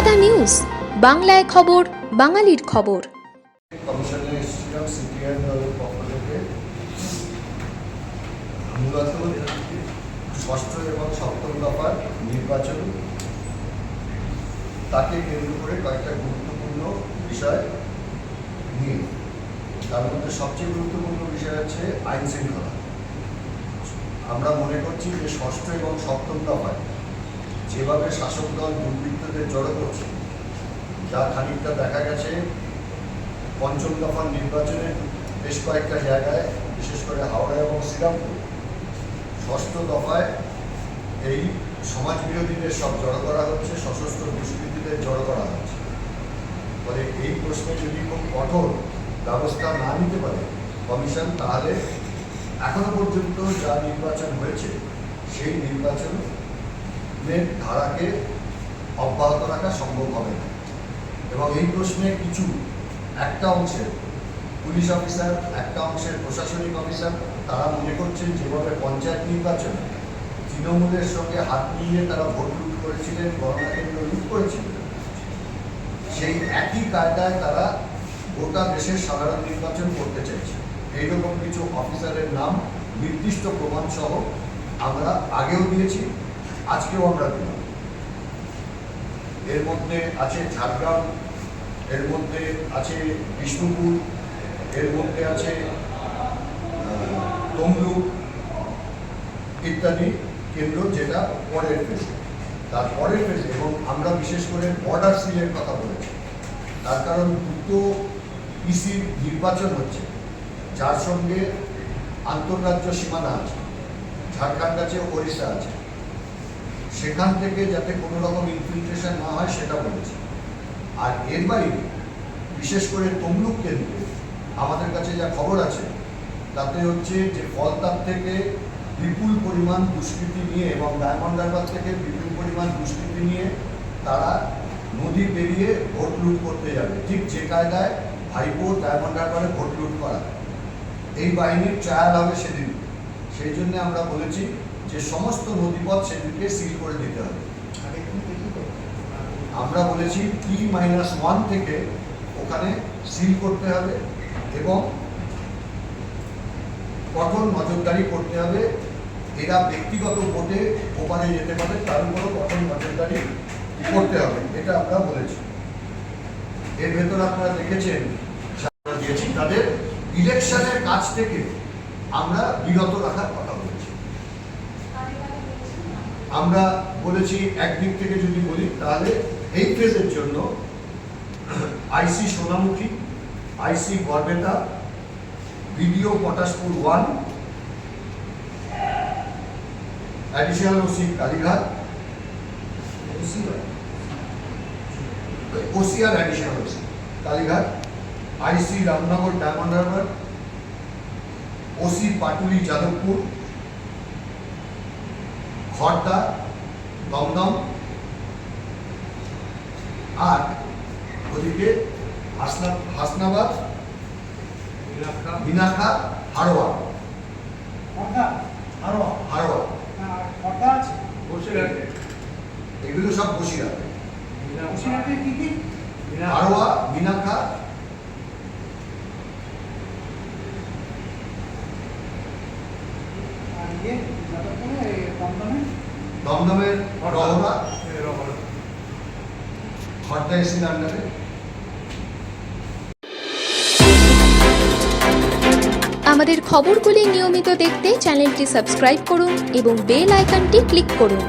News, বাংলায় খবর, বাঙালির খবর। ষষ্ঠ এবং সপ্তম দফার নির্বাচন। তাকে কেন্দ্র করে কয়েকটা গুরুত্বপূর্ণ বিষয় নিয়ে। তার মধ্যে সবচেয়ে গুরুত্বপূর্ণ বিষয় হচ্ছে আইন শৃঙ্খলা আমরা মনে করছি যে ষষ্ঠ এবং সপ্তম দফায় যেভাবে শাসক দল দুর্বৃত্তদের জড়ো করছে, যা খানিকটা দেখা গেছে পঞ্চম দফার নির্বাচনে বেশ কয়েকটা জায়গায়, বিশেষ করে হাওড়া এবং শ্রীরামপুর, ষষ্ঠ দফায় এই সমাজ বিরোধীদের সব জড়ো করা হচ্ছে, সশস্ত্র দুষ্কৃতীদের জড়ো করা হচ্ছে। ফলে এই প্রশ্নে যদি খুব কঠোর ব্যবস্থা না নিতে পারে কমিশন, তাহলে এখনও পর্যন্ত যা নির্বাচন হয়েছে, সেই নির্বাচনের ধারাকে অব্যাহত রাখা সম্ভব হবে। না এবং এই প্রশ্নে কিছু একটা অংশের পুলিশ অফিসার, একটা অংশের প্রশাসনিক অফিসার, তারা মনে করছেন যেভাবে পঞ্চায়েত নির্বাচনে তৃণমূলের সঙ্গে হাত মিলিয়ে তারা ভোট লুট করেছিলেন গণনা কেন্দ্র লুট করেছিলেন, সেই একই কায়দায় তারা গোটা দেশের সাধারণ নির্বাচন করতে চাইছে। এইরকম কিছু অফিসারের নাম, নির্দিষ্ট প্রমাণ সহ আমরা আগেও দিয়েছি। আজকেও আমরা দিলাম এর মধ্যে আছে ঝাড়গ্রাম, এর মধ্যে আছে বিষ্ণুপুর, এর মধ্যে আছে তমলুক ইত্যাদি কেন্দ্র যেটা পরের ফেজে তার পরের ফেজে এবং আমরা বিশেষ করে বর্ডার সিলের কথা বলেছি। তার কারণ দুটো পিসির নির্বাচন হচ্ছে। যার সঙ্গে আন্তর্রাজ্য সীমানা আছে। ঝাড়খণ্ড আছে, ওড়িশা আছে। সেখান থেকে যাতে কোনো রকম ইনফিল্ট্রেশন না হয়, সেটা বলেছি। আর এর বাইরে, বিশেষ করে তমলুক কেন্দ্রে, আমাদের কাছে যা খবর আছে, তাতে হচ্ছে যে ফলতার থেকে বিপুল পরিমাণ দুষ্কৃতি নিয়ে এবং ডায়মন্ড হারবার থেকে বিপুল পরিমাণ দুষ্কৃতি নিয়ে তারা নদী পেরিয়ে ভোট লুট করতে যাবে। ঠিক যে কায়দায় ভাইপো ডায়মন্ড হারবারে ভোট লুট করা। এই বাহিনীর ট্রায়াল হবে সেদিন। সেই জন্য আমরা বলেছি যে সমস্ত নদীপথ সেগুলিকে সিল করে দিতে হবে। আমরা বলেছি টি মাইনাস ওয়ান থেকে ওখানে সিল করতে হবে এবং কঠোর নজরদারি করতে হবে। এরা ব্যক্তিগত ভোটে ওপারে যেতে পারে, তার উপরও কঠোর নজরদারি করতে হবে, এটা আমরা বলেছি। এর ভেতর আপনারা দেখেছেন দিয়েছি তাদের ইলেকশনের কাজ থেকে আমরা বিরত রাখার কথা আমরা বলেছি একদিক থেকে যদি বলি, তাহলে এই ফেজের জন্য IC Sonamukhi, IC Garbeta, BDO Patashpur one, additional OC Kalighat OCR additional OC Kalighat, IC Ramnagar, Diamond Harbour, OC Patuli, Jadavpur Khardah Dum Dum আর ওদিকে হাসনা হাসনাবাদ বিনাখা হারোয়া। হারোয়া? এগুলো সব বসিরহাট। হারোয়া বিনাখা দমদমের রহরা এসির আন্ডারে আমাদের খবরগুলি নিয়মিত দেখতে চ্যানেলটি সাবস্ক্রাইব করুন এবং বেল আইকনটি ক্লিক করুন।